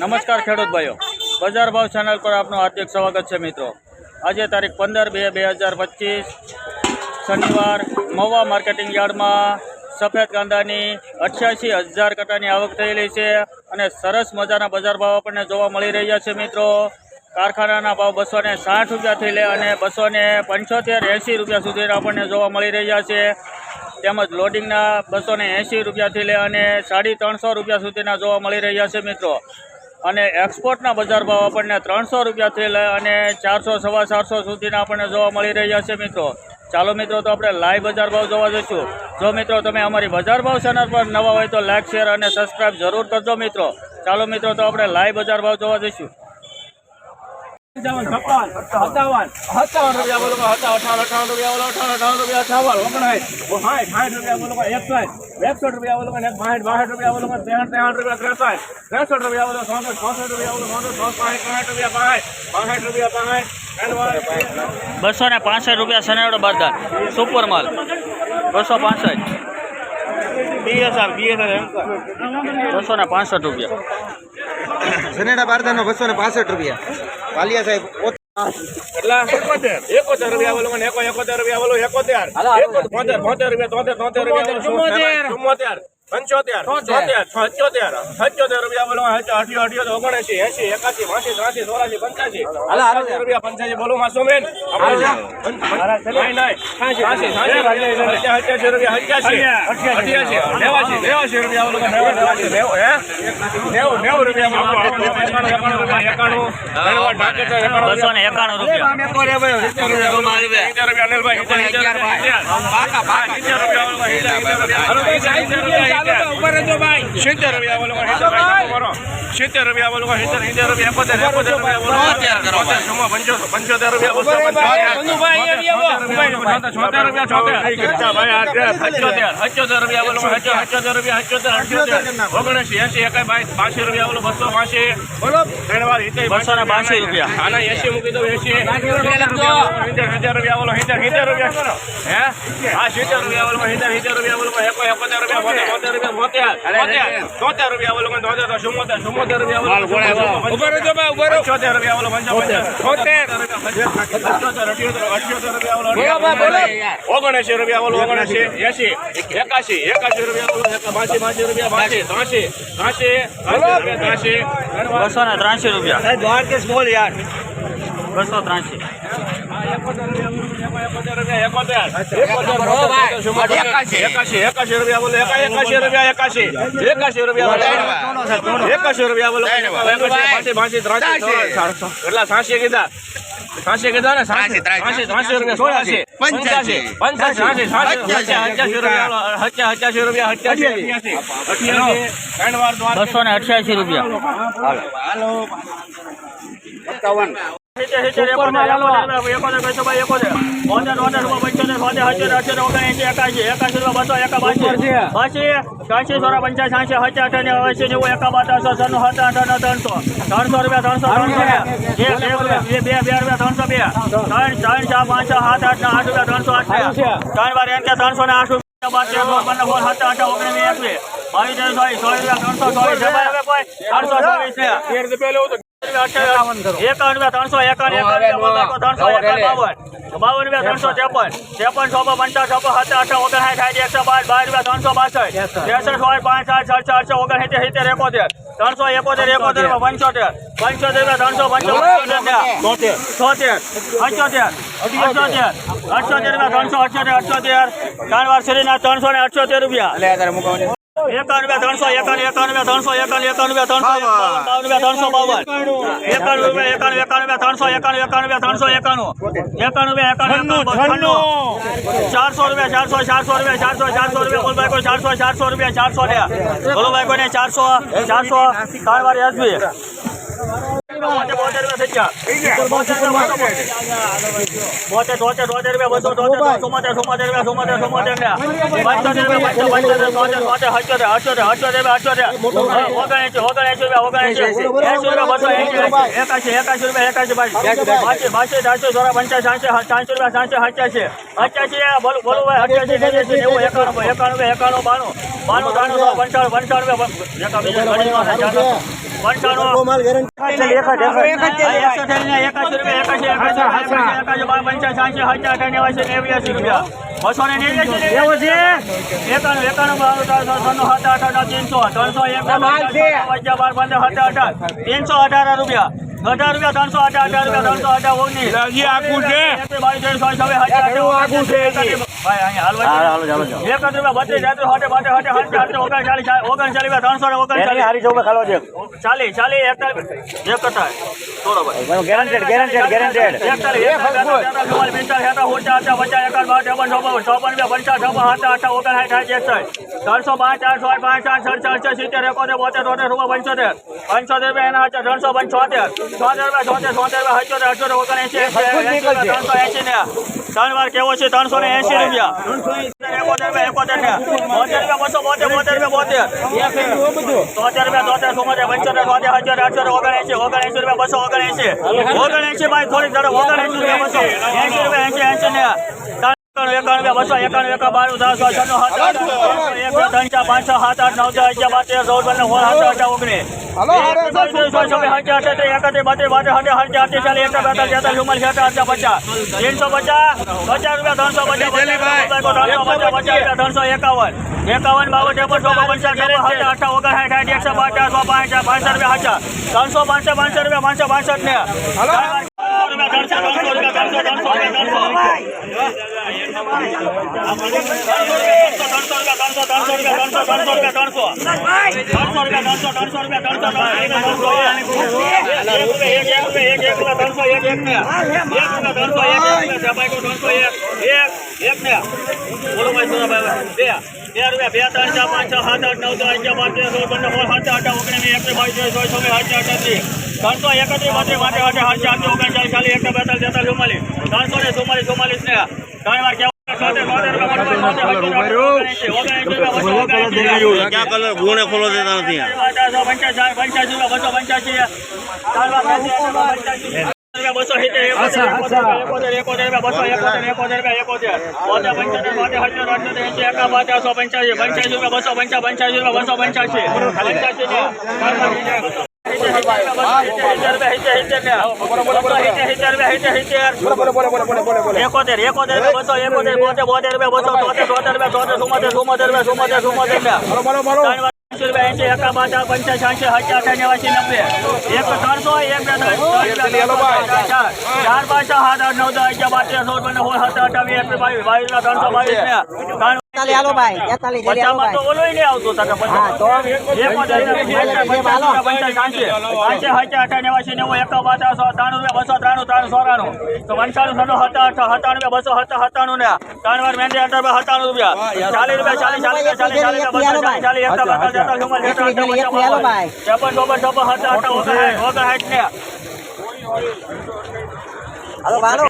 નમસ્કાર ખેડૂત ભાઈઓ. બજાર ભાવ ચેનલ પર આપનું હાર્દિક સ્વાગત છે મિત્રો. આજે તારીખ પંદર બે બે હજાર પચીસ, શનિવાર, મહુવા માર્કેટિંગ યાર્ડમાં સફેદ કાંદાની અઠ્યાસી હજાર કટાની આવક થયેલી છે અને સરસ મજાના બજાર ભાવ આપણને જોવા મળી રહ્યા છે મિત્રો. કારખાનાના ભાવ બસો ને સાઠ રૂપિયાથી લે અને બસો ને પંચોતેર એંસી રૂપિયા સુધીના આપણને જોવા મળી રહ્યા છે. તેમજ લોડિંગના બસો ને એંસી રૂપિયાથી લે અને સાડી ત્રણસો રૂપિયા સુધીના જોવા મળી રહ્યા છે મિત્રો. અને એક્સપોર્ટના બજાર ભાવ આપણને ત્રણસો રૂપિયાથી લઈ અને ચારસો, સવા ચારસો સુધીના આપણને જોવા મળી રહ્યા છે મિત્રો. ચાલો મિત્રો, તો આપણે લાઈવ બજાર ભાવ જોવા જઈશું. જો મિત્રો, તમે અમારી બજાર ભાવ ચેનલ પર નવા હોય તો લાઈક શેર અને સબસ્ક્રાઇબ જરૂર કરજો મિત્રો. ચાલો મિત્રો, તો આપણે લાઈવ બજાર ભાવ જોવા જઈશું. છપ્પન સત્તાવન. સત્તાવન રૂપિયા બોલો અઠાવન અઠાવન રૂપિયા બોલો અઠાવન અઠાવન રૂપિયા અઠાવન ઓગણસાઠ સાઠ સાઠ રૂપિયા બોલો એકસાઠ એકસઠ રૂપિયા બોલો એક બાસઠ બાસઠ રૂપિયા બોલો ત્રેસઠ ત્રેસઠ રૂપિયા ત્રેસઠ ત્રેસઠ રૂપિયા બોલો ચોસઠ ચોસઠ રૂપિયા બોલો ચોસઠ પાંસઠ પાંસઠ રૂપિયા પાંસઠ પાંસઠ રૂપિયા પાંસઠ બસો ને પાસઠ રૂપિયા સનેડો બધા સુપર માલ. બસો પાસઠ. બીએસઆર બીએસઆર બસો ને પાસઠ રૂપિયા. સનેડા બારદાનો બસો ને પાસઠ રૂપિયા. વાલિયા સાહેબ કેટલા એકોતેર. એકોતેર રૂપિયા બોલો એકો એકોતેર રૂપિયા બોલો એકોતેર. એકોતેર બોતેર બોતેર રૂપિયા તોતેર તોતેર રૂપિયા ચુમ્મોતેર. પંચોતેર છોતેર. સત્યોતેર સત્યોતેર રૂપિયા બોલો. અઠ્યો અઠ્યો ઓગણસી એસી એકાસી બાસી ત્રાસી ચોરાસી પંચ્યાસી. રૂપિયા પંચ્યાસી બોલો માં સોમેન. અઠ્યાસી રૂપિયા અઠ્યાસી. અઠ્યાસી. નેવાસી. નેવાસી રૂપિયા બોલો નેવું નેવું નેવું રૂપિયા બોલો. એકાણું એકાણું રૂપિયા. એકાણું ધન્યવાદ રૂપિયા સિત્તેર રૂપિયા બોલો સિત્તેર સિત્તેર રૂપિયા એકોતેર એકોતેર રૂપિયા બોલો પંચોતેર રૂપિયા બોલો છોતેર રૂપિયા છોતેર રૂપિયા બોલો રૂપિયા ઓગણસી એસી એકાઈ બાવીસ પાંચસી રૂપિયા બોલો બસો બાસી બોલો બસો ને બાસી રૂપિયા આના એસી મૂકી દો એસી સિત્તેર રૂપિયા બોલો સિત્તેર સિત્તેર રૂપિયા હે હા સિત્તેર રૂપિયા બોલો સિત્તેર સિત્તેર રૂપિયા બોલો એકો એકોતેર રૂપિયા રૂપિયા તોતેર રૂપિયા બોલો તોતેર તો ચુમ્મોતેર ચુમ્મોતેર રૂપિયા બોલો ઊભા રહેજો ભાઈ ઊભા રહો. પંચોતેર રૂપિયા બોલો છોતેર અઠ્યોતર રૂપિયા બોલો ઓગણએસી એસી. એકાસી એકાસી રૂપિયા બોલો એકા બાસી બાસી રૂપિયા બાસી. ત્રાસી. ત્રાસી. ત્રાસી બસો ને ત્રાસી રૂપિયા. બસો ત્રાસી યાર. બસો રૂપિયા બોલો એકાશી બાસી ત્રાસી સાસી કીધા સાસી કીધા ને ત્રાસી રૂપિયા સોળાસી પંચ્યાસી પંચ્યાસી સાસી હત્યાસી રૂપિયા હત્યાસી રૂપિયા હત્યાસી બસો ને અઠ્યાસી રૂપિયા ત્રણસો રૂપિયા ત્રણસો બે બે રૂપિયા ત્રણસો બે ત્રણ ત્રણ ચાર પાંચ છ સાત આઠ આઠ રૂપિયા ત્રણસો આઠ ત્રણ વાર એમ કે ત્રણસો ને આઠ રૂપિયા ત્રણસો ચોવીસ ત્રણસો એકાવન ત્રણસો એકાવન એકાવન ત્રણસો એકાવન બાવન. બાવન રૂપિયા ત્રણસો ત્રેપન. ત્રેપન છપ્પન પંચાવન છપ્પન સત્તર અઠાર ઓગણસાઠ સાઠ એકસો બાર બાર રૂપિયા ત્રણસો બાસઠ. ત્રેસઠ પાંચ સાત ઓગણસિત્તેર સિત્તેર એકોતેર. ત્રણસો એકોતેર એકોતેર પંચોતેર. પંચોતેર રૂપિયા ત્રણસો પંચોતેર છોતેર અઠ્યોતેર અઠ્યોતેર અઠ્યોતેર રૂપિયા ત્રણસો અઠ્યોતેર અઠ્યોતેર. ત્રણ વાર શ્રીના ત્રણસો ને અઠ્યોતેર રૂપિયા. રૂપિયા ત્રણસો એકાવન રૂપિયા ત્રણસો એકાવન રૂપિયા ત્રણસો બાવન. એકાવન એકાવન રૂપિયા ત્રણસો એકાવન રૂપિયા ત્રણસો એકાણું. એકાવન છન્નું ચારસો રૂપિયા ચારસો ચારસો રૂપિયા ચારસો ચારસો રૂપિયા બોલભાઈ કોઈ ચારસો ચારસો રૂપિયા ચારસો ને બોલભાઈ કોઈને ચારસો ચારસો ત્રણ વાર એસબી એકાણું બાણું. બાણું ત્રાણું પંચાણું પંચાણું પંચાણું બાર હજાર બસો ને નેવ્યાસી એકાણું એકાણું બાણું ત્રણસો ત્રણસો સાત આઠ અઢાર ત્રણસો ત્રણસો એક બાર પંદર સત્તર અઢાર ત્રણસો અઢાર રૂપિયા. અઢાર રૂપિયા ત્રણસો અઢાર અઢાર રૂપિયા ત્રણસો અઢાર ઓગણીસ. આખું છે. બાવીસ ત્રણસો ચાલી ત્રણસો પાંચ આઠ પાંચ આઠ સડસઠ અડસઠ સિત્તેર એકોતેર બોતેર તોતેર રૂપિયા પંચોતેર. પંચોતેર રૂપિયા એના હાથે ત્રણસો પંચોતેર. છોતેર રૂપિયા છોતેર છોતેર રૂપિયા અઠ્યોતેર અઠ્યોતેર ઓગણએંસી ત્રણસો એસી ને. ત્રણ વાર કેવો છે? ત્રણસો ને એંસી રૂપિયા. ઓગણએંસી ભાઈ થોડી ઓગણએંસી રૂપિયા બસો. એસી રૂપિયા એસી એસી ને. એકાણું બસો એકાણું એકા બારું દસ છન્નું સાત આઠ એક બે ત્રણ ચાર પાંચ છ સાત આઠ નવ દસ અગિયાર બાર ચૌદ પંદર સોળ સત્તર અઢાર ઓગણીસ ત્રણસો પચાસ પચાસ રૂપિયા ત્રણસો પચાસ ત્રણસો એકાવન એકાવન બાવન ત્રેપન સો હજાર અઠા ઓગણ સાઠ એકસો પચાસ સો પાંચ પાંચસો રૂપિયા ત્રણસો પાંચસો પાંચસો રૂપિયા પાંચસો પાંસઠ ને એક ને બોલો ભાઈ સોના ભાઈ બે ત્રણસો ત્રણસો રૂપિયા ત્રણસો ત્રણસો ત્રણસો ત્રણસો એકત્રીસ બત્રીસ માટે માટે હાથ ચારસો ઓગણચાલીસ ચાલીસ એક બેતાલીસ તેતાલીસ ચુમ્માલીસ ત્રણસો ને ચુમ્માલીસ ચુમ્માલીસ ને ત્રણ વાર કેવું ક્યાં કલર ગુણે નથી બસો સિત્તેર એકોતેર એકોતેર બસો એકોતેર એકોતેર એકોતેર બોતેર પંચોતેર બોતેર અઠ્યોતેર એંસી એકા પચાસો પંચ્યાસી પંચ્યાસી રૂપિયા બસો પંચા પંચ્યાસી રૂપિયા બસો પંચ્યાસી. પંચ્યાસી એકોતેર એકોતેર બસો એકોતેર બોતેર બોતેર રૂપિયા બસો તોતેર તોતેર રૂપિયા તોતેર ચુમ્મોતેર ચુમ્મોતેર રૂપિયા રૂપિયા એંસી રૂપિયા એંસી એકા બાચા પંચાસી નેવાસી નબ્બે એક ત્રણસો એક બે ચાર પાંચ સાત આઠ નવ દસ અગિયાર બાર તેર સોળ પંદર સોળ સત્તર અઠાવીસ એકવીસ બાવીસ. બાવીસ ત્રણસો બાવીસ તેતાલી હાલો ભાઈ તેતાલી જેલી હાલો ભાઈ ઓલોય લે આવતો તારે હા, તો? પંચાસી સાંસી સાંસી હજાર અઠા નેવાસી નેવો એક બાચા સો ત્રાણું બસો ત્રાણું ત્રાણું સોરાણું તો પંચાણું સડો હતા રૂપિયા બસો હતા હતાણું ને ત્રણ વાર મહેંદી અઢાર રૂપિયા. રૂપિયા ચાલીસ રૂપિયા ચાલીસ ચાલીસ ચાલીસ ચાલીસ ચાલીસ ચાલીસ એકતા જેલી એકલી હાલો ભાઈ. છપ્પન ચોપન છપ્પન હતા હતા ઓગણ સાઠ ને. હાલો હાલો.